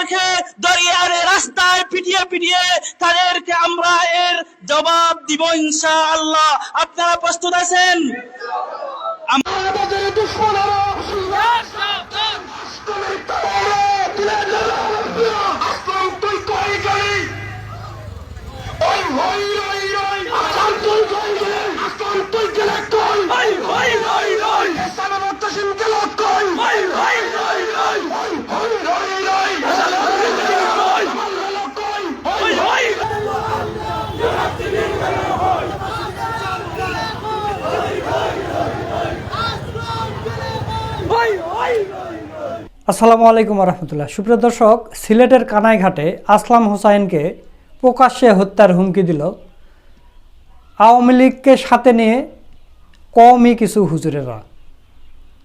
তাদেরকে দরিয়ারে রাস্তায় পিটিয়ে পিটিয়ে তাদেরকে আমরা এর জবাব দিব ইনশা আল্লাহ আপনারা প্রস্তুত আছেন? আমাদের দুশ্মন আসসালামু আলাইকুম রহমতুল্লাহ সুপ্রিয় দর্শক, সিলেটের কানাইঘাটে আসলাম হোসাইনকে প্রকাশ্যে হত্যার হুমকি দিল। আওয়ামী লীগকে সাথে নিয়ে কমই কিছু হুজুরেরা।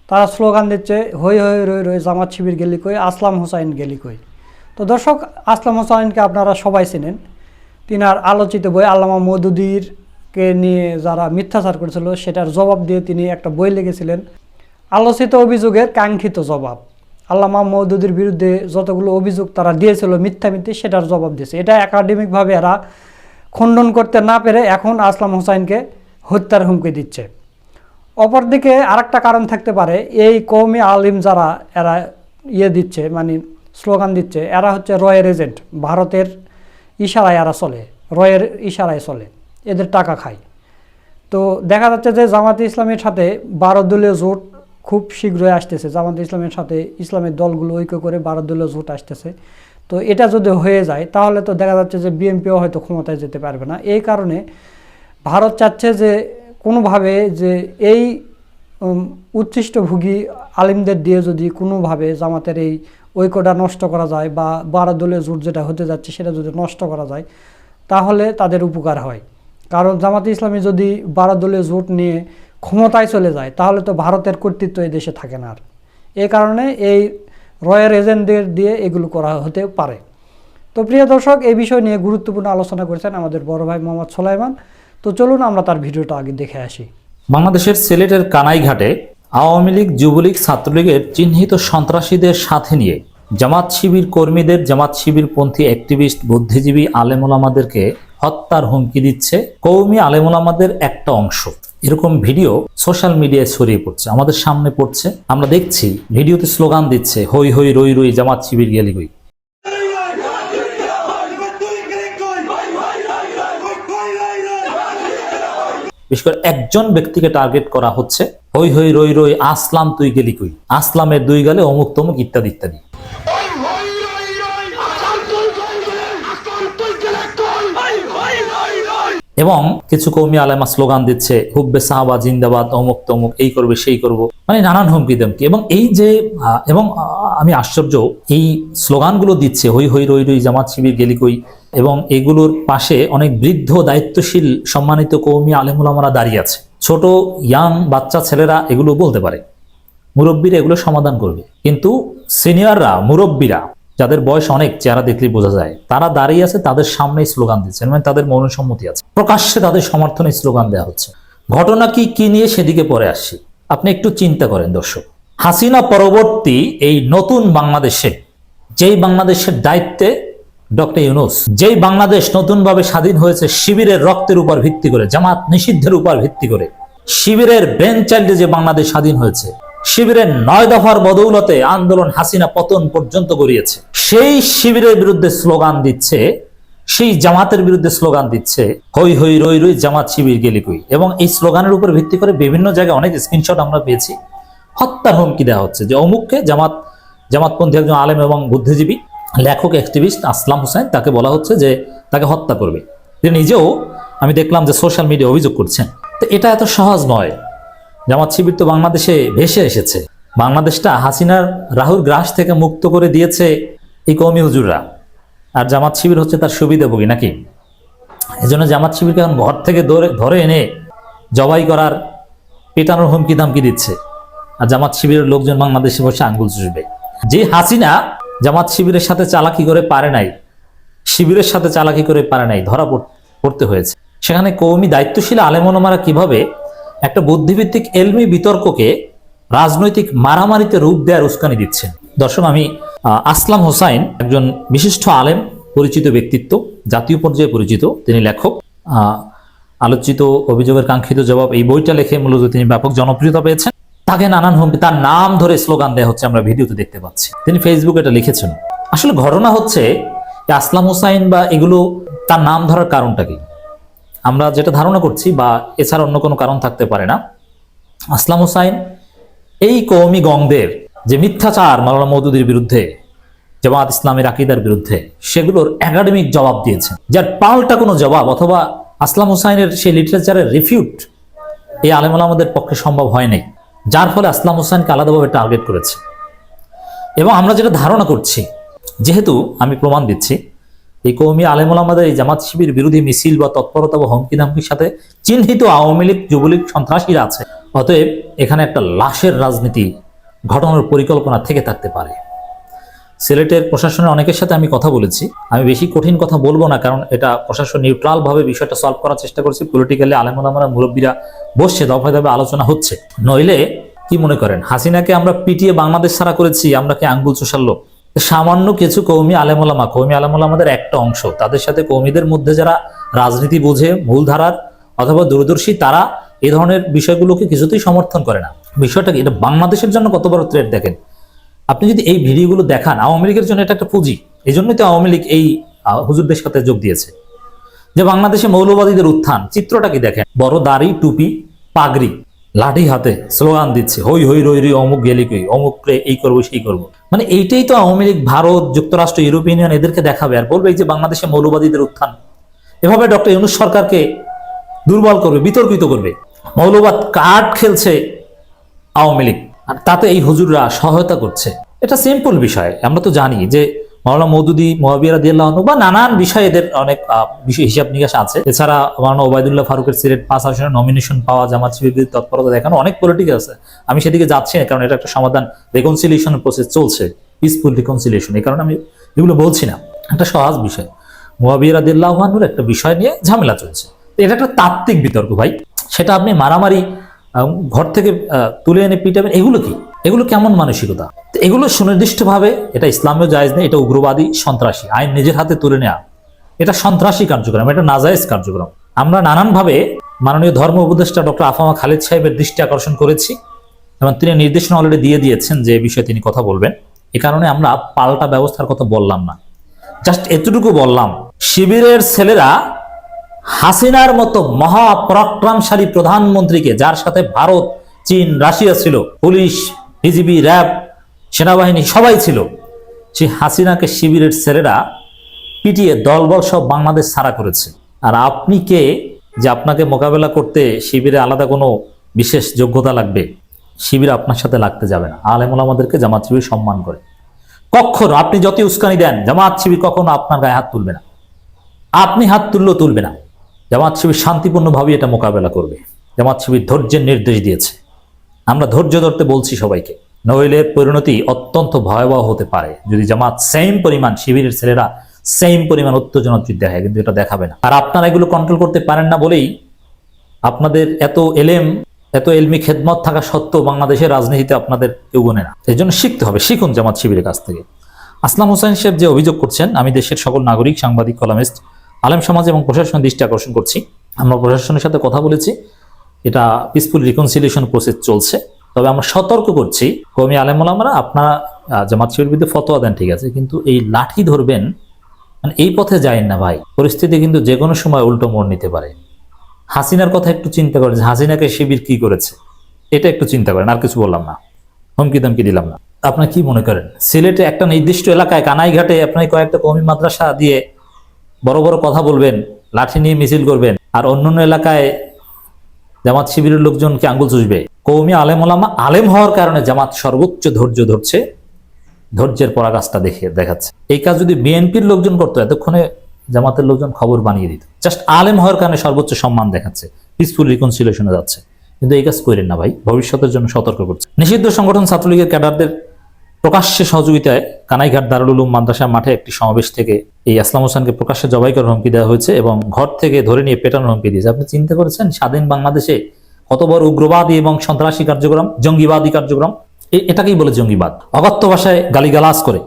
তারা স্লোগান দিচ্ছে, হই হই, রই রই, জামাত শিবির গেলি কই, আসলাম হোসাইন গেলি কই। তো দর্শক, আসলাম হোসাইনকে আপনারা সবাই চেনেন। তিনার আলোচিত বই আল্লামা মদুদিরকে নিয়ে যারা মিথ্যাচার করেছিল, সেটার জবাব দিয়ে তিনি একটা বই লিখেছিলেন। আলোচিত অভিযোগের কাঙ্ক্ষিত জবাব। আল্লামা মৌদুদির বিরুদ্ধে যতগুলো অভিযোগ তারা দিয়েছিল মিথ্যা মিথ্যে সেটার জবাব দিয়েছে। এটা একাডেমিকভাবে এরা খণ্ডন করতে না পেরে এখন আসলাম হোসাইনকে হত্যার হুমকি দিচ্ছে। অপরদিকে আরেকটা কারণ থাকতে পারে, এই কৌমি আলিম যারা এরা ইয়ে দিচ্ছে মানে স্লোগান দিচ্ছে, এরা হচ্ছে রয়ের এজেন্ট, ভারতের ইশারায় এরা চলে, রয়ের ইশারায় চলে, এদের টাকা খায়। তো দেখা যাচ্ছে যে জামাতে ইসলামের সাথে বারো দলীয় জোট খুব শীঘ্রই আসতেছে। জামাতে ইসলামের সাথে ইসলামের দলগুলো ঐক্য করে বারো দলীয় জোট আসতেছে। তো এটা যদি হয়ে যায়, তাহলে তো দেখা যাচ্ছে যে বিএনপিও হয়তো ক্ষমতায় যেতে পারবে না। এই কারণে ভারত চাচ্ছে যে কোনোভাবে যে এই উচ্ছিষ্টভোগী আলিমদের দিয়ে যদি কোনোভাবে জামাতের এই ঐক্যটা নষ্ট করা যায় বা বারো দলীয় জোট যেটা হতে যাচ্ছে সেটা যদি নষ্ট করা যায়, তাহলে তাদের উপকার হয়। কারণ জামাতে ইসলামী যদি বারো জোট নিয়ে ক্ষমতায় চলে যায়, তাহলে তো ভারতের কর্তৃত্ব এই দেশে থাকে না আর। এই কারণে এই রয়্যাল এজেন্টদের দিয়ে এগুলো করা হতে পারে। তো প্রিয় দর্শক, এই বিষয় নিয়ে গুরুত্বপূর্ণ আলোচনা করেছেন আমাদের বড় ভাই মোহাম্মদ সোলাইমান। তো চলুন আমরা তার ভিডিওটা আগে দেখে আসি। বাংলাদেশের সিলেটের কানাইঘাটে আওয়ামী লীগ, যুবলীগ, ছাত্রলীগের চিহ্নিত সন্ত্রাসীদের সাথে নিয়ে জামাত শিবির কর্মীদের, জামাত শিবির পন্থী অ্যাক্টিভিস্ট, বুদ্ধিজীবী আলেমুলামাদেরকে হত্যার হুমকি দিচ্ছে কৌমি আলেমুলামাদের একটা অংশ। এরকম ভিডিও সোশ্যাল মিডিয়ায় ছড়িয়ে পড়ছে, আমাদের সামনে পড়ছে। আমরা দেখছি ভিডিওতে স্লোগান দিচ্ছে, হই হই, রই রই, জামাত শিবির, গেলি, গই। বিশেষ করে একজন ব্যক্তিকে টার্গেট করা হচ্ছে, হই হই, রই রই, আসলাম, তুই গেলি, কই? আসলামের দুই গালে অমুক তমুক ইত্যাদি ইত্যাদি। এবং কিছু কৌমি আলেমা স্লোগান দিচ্ছে, হুব্বে সাহাবা, জিন্দাবাদ, অমুক তমুক, এই করবে, সেই করব। মানে নানান হুমকি দমকি এবং এই যে এবং আমি আশ্চর্য, এই স্লোগানগুলো দিচ্ছে, হই হই, রই রই, জামাত শিবির, গেলি কই? এবং এগুলোর পাশে অনেক বৃদ্ধ, দায়িত্বশীল, সম্মানিত কৌমি আলেমুলামারা দাঁড়িয়ে আছে। ছোট, ইয়াং বাচ্চা ছেলেরা এগুলো বলতে পারে। মুরব্বীরা এগুলো সমাধান করবে। কিন্তু সিনিয়ররা, মুরব্বীরা যাদের বয়স অনেক চেহারা দেখলে বোঝা যায়, তারা দাঁড়িয়ে আছে তাদের সামনেই স্লোগান দিচ্ছেন মানে তাদের মনসম্মতি আছে। প্রকাশ্যে তাদের সমর্থনে স্লোগান দেওয়া হচ্ছে। ঘটনা কি কি নিয়ে সেদিকে পরে আসছি। আপনি একটু চিন্তা করেন দর্শক। হাসিনা পরবর্তী এই নতুন বাংলাদেশে, যেই বাংলাদেশের দায়িত্বে ডক্টর ইউনুস, যেই বাংলাদেশ নতুনভাবে স্বাধীন হয়েছে, শিবিরের রক্তের উপর ভিত্তি করে, জামাত নিষিদ্ধের উপর ভিত্তি করে, শিবিরের ব্রেন চাইল্ডে যে বাংলাদেশ স্বাধীন হয়েছে শিবিরের নয় দফার বদৌলতে আন্দোলন হাসিনা পতন পর্যন্ত গড়িয়েছে। সেই শিবিরের বিরুদ্ধে স্লোগান দিচ্ছে, সেই জামাতের বিরুদ্ধে স্লোগান দিচ্ছে, হই হই, রই রই, জামাত শিবির গেলি কই? এবং এই স্লোগানের উপর ভিত্তি করে বিভিন্ন জায়গায় অনেক স্ক্রিনশট আমরা পেয়েছি। হত্যার হুমকি দেওয়া হচ্ছে যে অমুককে জামাত, জামাতপন্থী একজন আলেম এবং বুদ্ধিজীবী, লেখক অ্যাক্টিভিস্ট আসলাম হোসেন তাকে বলা হচ্ছে যে তাকে হত্যা করবে। তিনি নিজেও, আমি দেখলাম যে সোশ্যাল মিডিয়া অভিযোগ করছেন। তো এটা এত সহজ নয়। জামাত শিবির তো বাংলাদেশে ভেসে এসেছে। বাংলাদেশটা হাসিনার রাহুল গ্রাস থেকে মুক্ত করে দিয়েছে এই কৌমি হুজুররা। আর জামাত শিবির হচ্ছে তার সুবিধাভোগী নাকি? এই জন্য জামাত শিবিরকে এখন ঘর থেকে ধরে ধরে এনে জবাই করার পেটানোর হুমকি দামকি দিচ্ছে। আর জামাত শিবিরের লোকজন বাংলাদেশে বসে আঙ্গুল চুষবে। যে হাসিনা জামাত শিবিরের সাথে চালাকি করে পারে নাই, শিবিরের সাথে চালাকি করে পারে নাই, ধরা পড়- পড়তে হয়েছে। সেখানে কৌমি দায়িত্বশীল আলেমনমারা কীভাবে একটা বুদ্ধিভিত্তিক এলমি বিতর্ককে রাজনৈতিক মারামারিতে রূপ দেওয়ার উস্কানি দিচ্ছেন। দর্শক, আমি আসলাম হোসাইন, একজন বিশিষ্ট আলেম, পরিচিত ব্যক্তিত্ব, জাতীয় পর্যায়ে পরিচিত, তিনি লেখক। আলোচিত অভিযোগের কাঙ্ক্ষিত জবাব এই বইটা লেখে মূলত তিনি ব্যাপক জনপ্রিয়তা পেয়েছেন। তাকে নানান হুমকি, তার নাম ধরে স্লোগান দেওয়া হচ্ছে, আমরা ভিডিওতে দেখতে পাচ্ছি। তিনি ফেসবুকে এটা লিখেছেন। আসলে ঘটনা হচ্ছে, আসলাম হোসাইন বা এগুলো তার নাম ধরার কারণটা কি? আমরা যেটা ধারণা করছি বা এছাড়া অন্য কোনো কারণ থাকতে পারে না, আসলাম হোসাইন, এই কৌমি গংদের যে মিথ্যাচার মাওলানা মৌদুদির বিরুদ্ধে, জামাত ইসলামের আকিদার বিরুদ্ধে, সেগুলোর একাডেমিক জবাব দিয়েছেন। যার পাল্টা কোনো জবাব অথবা আসলাম হোসাইনের সেই লিটারেচারের রিফিউট এই আলেমুল আমাদের পক্ষে সম্ভব হয়নি যার ফলে আসলাম হোসেনকে আলাদাভাবে টার্গেট করেছে। এবং আমরা যেটা ধারণা করছি, যেহেতু আমি প্রমাণ দিচ্ছি এই কৌমি আলেমুল আমাদের এই জামাত শিবির বিরোধী মিছিল বা তৎপরতা বা হুমকি ধামকির সাথে চিহ্নিত আওয়ামী লীগ, যুবলীগ সন্ত্রাসীরা আছে। অতএব এখানে একটা লাশের রাজনীতি ঘটনার পরিকল্পনা থেকে থাকতে পারে। সিলেটের প্রশাসনের অনেকের সাথে আমি কথা বলেছি। আমি বেশি কঠিন কথা বলব না, কারণ এটা প্রশাসন নিউট্রাল ভাবে বিষয়টা সলভ করার চেষ্টা করছি। পলিটিক্যালি আলেমুলামারা মুরব্বীরা বসছে দফায় দফায় আলোচনা হচ্ছে। নইলে কি মনে করেন? হাসিনাকে আমরা পিটিয়ে বাংলাদেশ ছাড়া করেছি, আমরা কি আঙ্গুল চোষার লোক? সামান্য কিছু কৌমি আলেমুলামা, কৌমি আলেমুলামাদের একটা অংশ। তাদের সাথে কৌমিদের মধ্যে যারা রাজনীতি বোঝে মূলধারার অথবা দূরদর্শী, তারা এই ধরনের বিষয়গুলোকে কিছুতেই সমর্থন করে না। বিষয়টা কি? এটা বাংলাদেশের জন্য কত বড় থ্রেট দেখেন? আপনি যদি এই ভিডিওগুলো দেখান, আওয়ামী লীগের জন্য এটা একটা পুঁজি। এই জন্যই তো আওয়ামী লীগ এই হুজুরদের সাথে যোগ দিয়েছে। যে বাংলাদেশে মৌলবাদীদের উত্থান, চিত্রটা কি দেখেন? বড় দাড়ি, টুপি, পাগড়ি। লাঠি হাতে স্লোগান দিচ্ছে, হই হই, রই রই, অমুক গেলি কই, অমুক এই করব, সেই করব। মানে এইটাই তো আওয়ামী লীগ, ভারত, যুক্তরাষ্ট্র, ইউরোপিয়ান ইউনিয়ন এদেরকে দেখাবে। আর বলবে এই যে বাংলাদেশে মৌলবাদীদের উত্থান, এভাবে ডক্টর ইউনুস সরকারকে দুর্বল করবে, বিতর্কিত করবে। মৌলবাদ কার্ড খেলছে আওয়ামী লীগ? আর তাতে এই হুজুররা সহায়তা করছে। এটা সিম্পল বিষয়, আমরা তো জানি যে মাওলানা মৌদুদি মহাবিয়া দিয়াল্লাহ বা নানান বিষয়ে এদের অনেক বিষয় হিসাব নিকাশ আছে। এছাড়া মাওলানা ওবায়দুল্লাহ ফারুকের সিলেট পাঁচ আসনের নমিনেশন পাওয়া জামাত শিবির তৎপরতা দেখানো অনেক পলিটিক আছে। আমি সেদিকে যাচ্ছি না, কারণ এটা একটা সমাধান রেকনসিলিয়েশন প্রসেস চলছে পিসফুল রিকনসিলিয়েশন এই কারণে আমি এগুলো বলছি না। একটা সহজ বিষয়, মহাবিয়া দিল্লাহানুর একটা বিষয় নিয়ে ঝামেলা চলছে। এটা একটা তাত্ত্বিক বিতর্ক ভাই, সেটা আপনি মারামারি ঘর থেকে তুলে এনে পিটাবেন, এগুলো কি? এগুলো কেমন মানসিকতা? তো এগুলো সুনির্দিষ্টভাবে, এটা ইসলামীয় জায়েজ নেই, এটা উগ্রবাদী সন্ত্রাসী। আইন নিজের হাতে তুলে নেওয়া এটা সন্ত্রাসী কার্যক্রম, এটা নাজায়েজ কার্যক্রম। আমরা নানানভাবে মাননীয় ধর্ম উপদেষ্টা ডক্টর আফামা খালিদ সাহেবের দৃষ্টি আকর্ষণ করেছি এবং তিনি নির্দেশনা অলরেডি দিয়ে দিয়েছেন যে বিষয়ে তিনি কথা বলবেন। এ কারণে আমরা পাল্টা ব্যবস্থার কথা বললাম না। জাস্ট এতটুকু বললাম, শিবিরের ছেলেরা হাসিনার মতো মহাপরাক্রমশালী প্রধানমন্ত্রীকে, যার সাথে ভারত, চীন, রাশিয়া ছিল, পুলিশ বিজিবি র্যাব, সেনাবাহিনী সবাই ছিল। সেই হাসিনাকে শিবিরের ছেলেরা পিটিয়ে দলবল সব বাংলাদেশ ছাড়া করেছে। আর আপনি কে যে আপনাকে মোকাবেলা করতে শিবিরে আলাদা কোনো বিশেষ যোগ্যতা লাগবে? শিবির আপনার সাথে লাগতে যাবে না। আলেমুল আমাদেরকে জামাত শিবির সম্মান করে। কখনো আপনি যতই উস্কানি দেন, জামাত শিবির কখনো আপনার গায়ে হাত তুলবে না। আপনি হাত তুললেও তুলবে না। জামাত শিবির শান্তিপূর্ণভাবে এটা মোকাবেলা করবে। জামাত শিবির ধৈর্যের নির্দেশ দিয়েছে। আমরা ধৈর্য ধরতে বলছি সবাইকে। নইলে পরিণতি অত্যন্ত ভয়াবহ হতে পারে। যদি জামাত সেম পরিমাণ, শিবিরের ছেলেরা সেম পরিমাণ উত্তেজনা দেখায় কিন্তু এটা দেখাবে না। আর আপনারা এগুলো কন্ট্রোল করতে পারেন না বলেই আপনাদের এত এলেম, এত এলমি খেদমত থাকা সত্ত্বেও বাংলাদেশের রাজনীতিতে আপনাদের কেউ গোনে না। এই জন্য শিখতে হবে, শিখুন জামাত শিবিরের কাছ থেকে। আসলাম হোসেন সাহেব যে অভিযোগ করছেন, আমি দেশের সকল নাগরিক, সাংবাদিক, কলামিস্ট, আলেম সমাজ এবং প্রশাসনের দৃষ্টি আকর্ষণ করছি। আমরা প্রশাসনের সাথে কথা বলেছি। এটা পিসফুল রিকনসিলিয়েশন প্রসেস চলছে। তবে আমরা সতর্ক করছি কমি আলেমুলামরা আপনারা জামাত শিবির বিরুদ্ধে ফতোয়া দেন, ঠিক আছে, কিন্তু এই লাঠি ধরবেন মানে এই পথে যায়েন না ভাই। পরিস্থিতি কিন্তু যে কোনো সময় উল্টো মোড় নিতে পারে। হাসিনার কথা একটু চিন্তা করেন যে হাসিনাকে শিবির কি করেছে, এটা একটু চিন্তা করেন, আর কিছু বললাম না। হুমকি দামকি দিলাম না। আপনার কি মনে করেন? সিলেটে একটা নির্দিষ্ট এলাকায়, কানাইঘাটে আপনি কয়েকটা কমি মাদ্রাসা দিয়ে বড় বড় কথা বলবেন, লাঠি নিয়ে মিছিল করবেন, আর অন্যান্য এলাকায় জামাত শিবিরের লোকজনকে আঙ্গুল চুষবে। কৌমি আলেম ওলামা আলেম হওয়ার কারণে জামাত সর্বোচ্চ ধৈর্য ধরছে। ধৈর্যের পরাকাশটা দেখে দেখাচ্ছে। এই কাজ যদি বিএনপির লোকজন করতো, এতক্ষণে জামাতের লোকজন খবর বানিয়ে দিত। জাস্ট আলেম হওয়ার কারণে সর্বোচ্চ সম্মান দেখাচ্ছে। পিসফুল রিকনসিলেশনে যাচ্ছে। কিন্তু এই কাজ করেন না ভাই। ভবিষ্যতের জন্য সতর্ক করছে। নিষিদ্ধ সংগঠন ছাত্রলীগের ক্যাডারদের প্রকাশ্যে সহযোগিতায় কানাইঘাট দারুল উলুম মাদ্রাসা মাঠে একটি সমাবেশ থেকে এই আসলাম হোসেনকে প্রকাশ্যে জবাই করার হুমকি দেওয়া হয়েছে এবং ঘর থেকে ধরে নিয়ে পেটানোর হুমকি দিয়েছে। আপনি চিন্তা করেছেন স্বাধীন বাংলাদেশে কত বড় উগ্রবাদী এবং সন্ত্রাসী কার্যক্রম, জঙ্গিবাদী কার্যক্রম? এটাকেই বলে জঙ্গিবাদ। অগত্য ভাষায় গালিগালাজ করে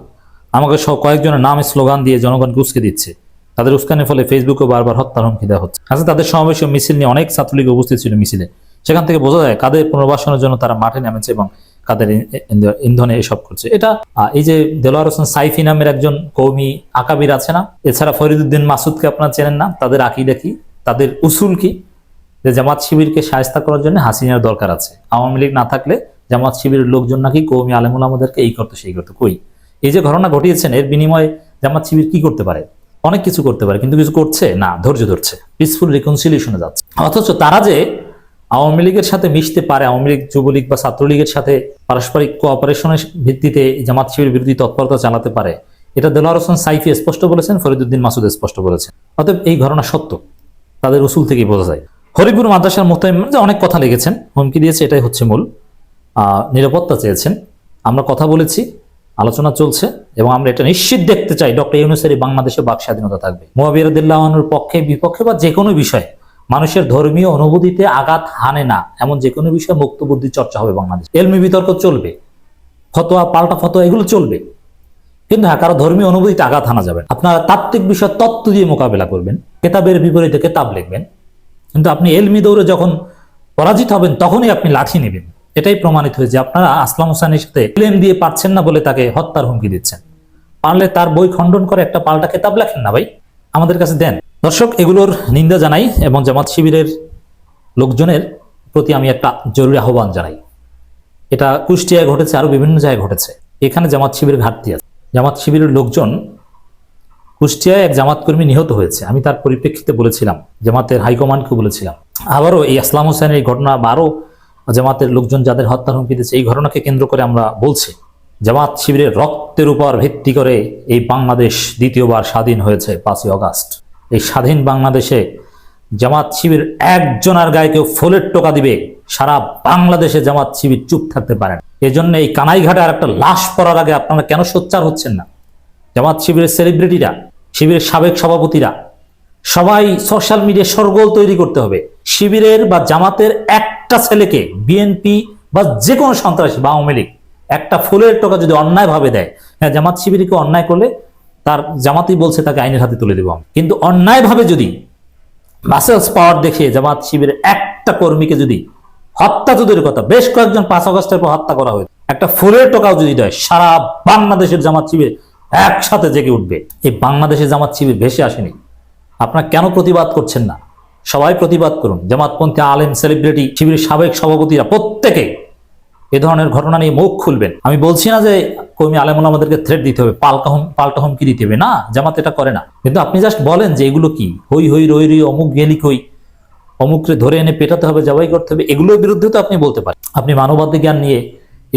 আমাকে সব কয়েকজনের নামে স্লোগান দিয়ে জনগণকে উস্কে দিচ্ছে। তাদের উস্কানের ফলে ফেসবুকে বারবার হত্যার হুমকি দেওয়া হচ্ছে। আচ্ছা তাদের সমাবেশ মিছিল নিয়ে অনেক ছাত্রলীগ উপস্থিত ছিল মিছিলে। সেখান থেকে বোঝা যায় কাদের পুনর্বাসনের জন্য তারা মাঠে নেমেছে এবং কাদের ইন- ইন- ইন্ধনে এসব করছে। এটা এই যে দেলোয়ার হোসেন সাইফি নামের একজন কৌমি আকাবির আছে না, এছাড়া ফরিদুদ্দিন মাসুদকে আপনারা চেনেন না, তাদের আকিদা কি? তাদের উসুল কি? যে জামাত শিবিরকে সায়স্তা করার জন্য হাসিনার দরকার আছে। আওয়ামী লীগ না থাকলে জামাত শিবিরের লোকজন নাকি কৌমি আলেমুল আমাদেরকে এই করতে, সেই করতে। কই? এই যে ঘটনা ঘটিয়েছেন, এর বিনিময়ে জামাত শিবির কি করতে পারে? অনেক কিছু করতে পারে, কিন্তু কিছু করছে? না, ধৈর্য ধরছে। পিসফুল রিকনসিলিয়েশনে যাচ্ছে। অথচ তারা যে আওয়ামী লীগের সাথে মিশতে পারে, আওয়ামী লীগ, যুবলীগ বা ছাত্রলীগের সাথে পারস্পরিক কোঅপারেশনের ভিত্তিতে জামাত শিবির বিরোধী তৎপরতা চালাতে পারে। এটা দেলোয়ার হোসেন সাইফি স্পষ্ট বলেছেন, ফরিদুদ্দিন মাসুদ স্পষ্ট বলেছেন। অতএব এই ঘটনা সত্য, তাদের উসুল থেকেই বোঝা যায়। হরিপুর মাদ্রাসার মোহতামিম যে অনেক কথা লেগেছেন হুমকি দিয়েছে, এটাই হচ্ছে মূল। নিরাপত্তা চেয়েছেন। আমরা কথা বলেছি, আলোচনা চলছে, এবং আমরা এটা নিশ্চিত দেখতে চাই, ডক্টর ইউনুসের বাংলাদেশে বাক স্বাধীনতা থাকবে। মোয়াবিরদুল্লাহনুর পক্ষে, বিপক্ষে বা যে কোনো বিষয়ে মানুষের ধর্মীয় অনুভূতিতে আঘাত হানে না, এমন যে কোনো বিষয়ে মুক্ত বুদ্ধি চর্চা হবে বাংলাদেশ। এলমি বিতর্ক চলবে, ফতোয়া, পাল্টা ফতোয়া, এগুলো চলবে। কিন্তু হ্যাঁ কারও ধর্মীয় অনুভূতিতে আঘাত হানা যাবে আপনারা তাত্ত্বিক বিষয় তত্ত্ব দিয়ে মোকাবেলা করবেন, কেতাবের বিপরীতে কেতাব লিখবেন। কিন্তু আপনি এলমি দৌড়ে যখন পরাজিত হবেন, তখনই আপনি লাঠি নেবেন। এটাই প্রমাণিত হয়েছে আপনারা আসলাম হোসেনের সাথে ক্লেম দিয়ে পারছেন না বলে তাকে হত্যার হুমকি দিচ্ছেন। পারলে তার বই খণ্ডন করে একটা পাল্টা কেতাব লেখেন না ভাই, আমাদের কাছে দেন। দর্শক, এগুলোর নিন্দা জানাই এবং জামাত শিবিরের লোকজনের প্রতি আমি একটা জরুরি আহ্বান জানাই। এটা কুষ্টিয়ায় ঘটেছে আরও বিভিন্ন জায়গায় ঘটেছে। এখানে জামাত শিবিরের ঘাটতি আছে। জামাত শিবিরের লোকজন কুষ্টিয়ায় এক জামাত কর্মী নিহত হয়েছে। আমি তার পরিপ্রেক্ষিতে বলেছিলাম, জামাতের হাইকমান্ডকে বলেছিলাম। আবারও এই আসলাম হোসেনের এই ঘটনা বা আরও জামাতের লোকজন যাদের হত্যার হুমকি দিচ্ছে এই ঘটনাকে কেন্দ্র করে আমরা বলছি, জামাত শিবিরের রক্তের উপর ভিত্তি করে এই বাংলাদেশ দ্বিতীয়বার স্বাধীন হয়েছে পাঁচই অগাস্ট এই স্বাধীন বাংলাদেশে জামাত শিবির একজনের গায়ে কেউ ফুলের টোকা দিবে, সারা বাংলাদেশে জামাত শিবির চুপ থাকতে পারেন এজন্য এই কানাইঘাটে আর একটা লাশ পড়ার আগে আপনারা কেন সোচ্চার হচ্ছেন না? জামাত শিবিরের সেলিব্রিটিরা শিবিরের সাবেক সভাপতিরা, সবাই সোশ্যাল মিডিয়া সরগোল তৈরি করতে হবে। শিবিরের বা জামাতের একটা ছেলেকে বিএনপি বা যে কোনো সন্ত্রাসী বা আওয়ামী লীগ, একটা ফুলের টোকা যদি অন্যায়ভাবে দেয় হ্যাঁ জামাত শিবিরকে অন্যায় করলে তার জামাতই বলছে তাকে আইনের হাতে তুলে দেব। কিন্তু অন্যায়ভাবে যদি মাসেলস পাওয়ার দেখে জামাত শিবিরের একটা কর্মীকে যদি হত্যা দূরের কথা, বেশ কয়েকজন পাঁচ আগস্টের পর হত্যা করা হয়েছে, একটা ফুলের টোকাও যদি দেয়, সারা বাংলাদেশের জামাত শিবির একসাথে জেগে উঠবে। এই বাংলাদেশের জামাত শিবির ভেসে আসেনি। আপনারা কেন প্রতিবাদ করছেন না? সবাই প্রতিবাদ করুন। জামাতপন্থী আলেম সেলিব্রিটি শিবিরের সাবেক সভাপতিরা প্রত্যেকে এ ধরনের ঘটনা নিয়ে মুখ খুলবেন। আমি বলছি না যে কর্মী আলেমুল আমাদেরকে থ্রেট দিতে হবে, পাল্টা হুম, পাল্টা হুমকি দিতে হবে। না, জামাত এটা করে না। কিন্তু আপনি জাস্ট বলেন যে এগুলো কি? হই হই, রই রই, অমুক গেলি কই? অমুকরে ধরে এনে পেটাতে হবে, জবাই করতে হবে, এগুলোর বিরুদ্ধে তো আপনি বলতে পারেন। আপনি মানবাধিকার জ্ঞান নিয়ে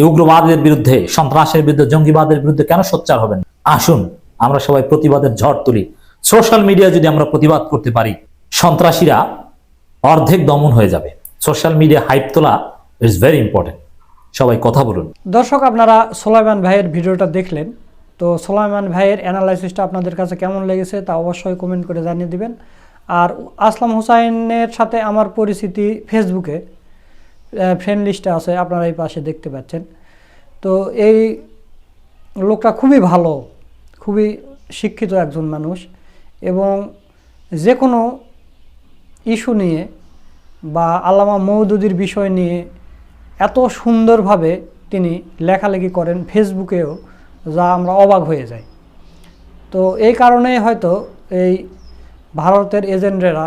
উগ্রবাদের বিরুদ্ধে, সন্ত্রাসের বিরুদ্ধে, জঙ্গিবাদের বিরুদ্ধে কেন সোচ্চার হবেন? আসুন, আমরা সবাই প্রতিবাদের ঝড় তুলি। সোশ্যাল মিডিয়া যদি আমরা প্রতিবাদ করতে পারি, সন্ত্রাসীরা অর্ধেক দমন হয়ে যাবে। সোশ্যাল মিডিয়া হাইপ তোলা ইজ ভেরি ইম্পর্টেন্ট সবাই কথা বলুন। দর্শক, আপনারা সোলাইমান ভাইয়ের ভিডিওটা দেখলেন। তো সোলাইমান ভাইয়ের অ্যানালাইসিসটা আপনাদের কাছে কেমন লেগেছে তা অবশ্যই কমেন্ট করে জানিয়ে দিবেন। আর আসলাম হুসাইনের সাথে আমার পরিচিতি ফেসবুকে ফ্রেন্ড লিস্টে আছে, আপনারা এই পাশে দেখতে পাচ্ছেন। তো এই লোকটা খুবই ভালো, খুবই শিক্ষিত একজন মানুষ এবং যে কোনো ইস্যু নিয়ে বা আল্লামা মৌদুদির বিষয় নিয়ে এত সুন্দরভাবে তিনি লেখালেখি করেন ফেসবুকেও, যা আমরা অবাক হয়ে যাই। তো এই কারণেই হয়তো এই ভারতের এজেন্টরা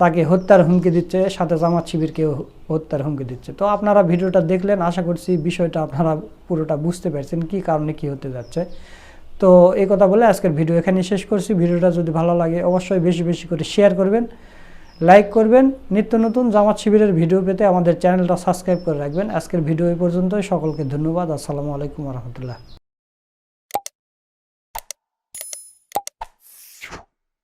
তাকে হত্যার হুমকি দিচ্ছে, সাথে জামাত শিবিরকেও হত্যার হুমকি দিচ্ছে। তো আপনারা ভিডিওটা দেখলেন, আশা করছি বিষয়টা আপনারা পুরোটা বুঝতে পারছেন, কি কারণে কি হতে যাচ্ছে। তো এই কথা বলে আজকের ভিডিও এখানে শেষ করছি। ভিডিওটা যদি ভালো লাগে, অবশ্যই বেশি বেশি করে শেয়ার করবেন। লাইক করবেন, নিত্য নতুন জামাত শিবিরের ভিডিও পেতে আমাদের চ্যানেলটা সাবস্ক্রাইব করে রাখবেন। আজকের ভিডিও এই পর্যন্তই। সকলকে ধন্যবাদ। আসসালামু আলাইকুম রহমতুল্লাহ।